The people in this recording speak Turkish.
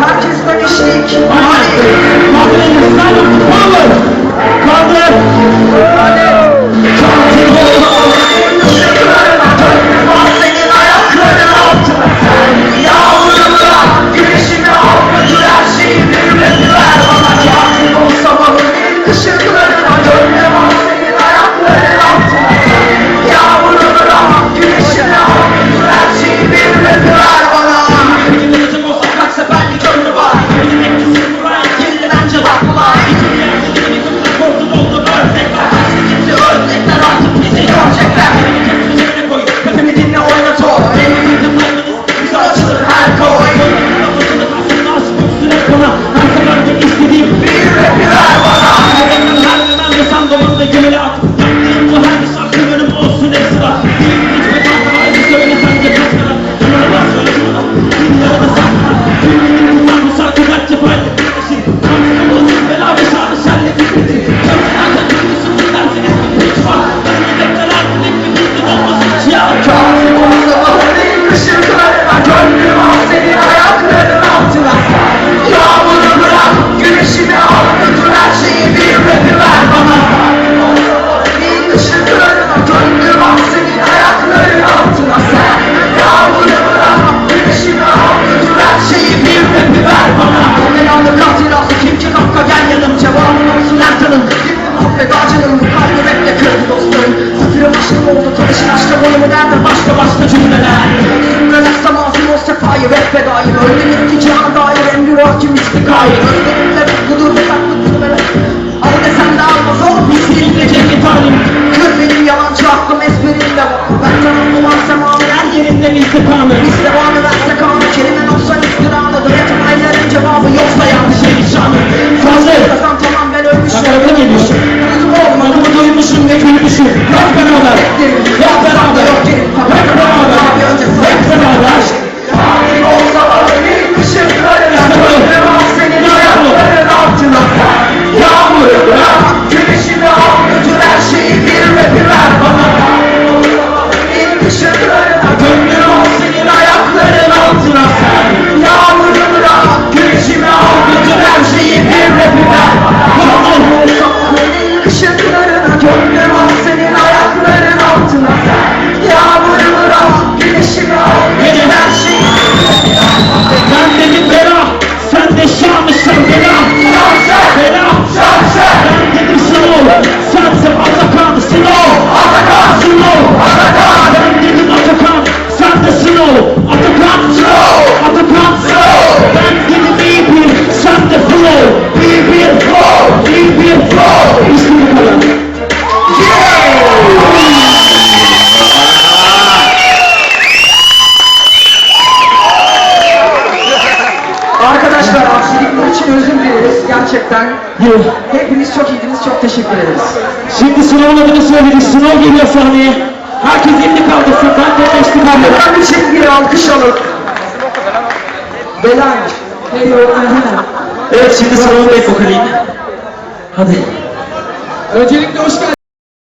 Kaç istatistik? yaşta boyunelerdir başka başka cümleler. Relaxam ağzım o sefayı rap fedayı Öğrenip ki cihan dair emri hakim istikayı. Öğrenimler budur hesaplıdır ve Al desem de almaz ol bir silmeyecek bir talim Kır benim yalancı aklım ezberimde var. Ben sana düşün. Hep beraber. Hep beraber. Hep beraber. Yeah. gerçekten hepiniz çok iyiydiniz. Çok teşekkür ederiz. Şimdi sınavın adını söyledik. Sınav geliyor sahneye. Herkes elini kaldırsın. Ben de geçtim abi. Ben için bir alkış alıp. Belay. Evet şimdi sınavın bek vokali. Hadi. Öncelikle hoş geldiniz.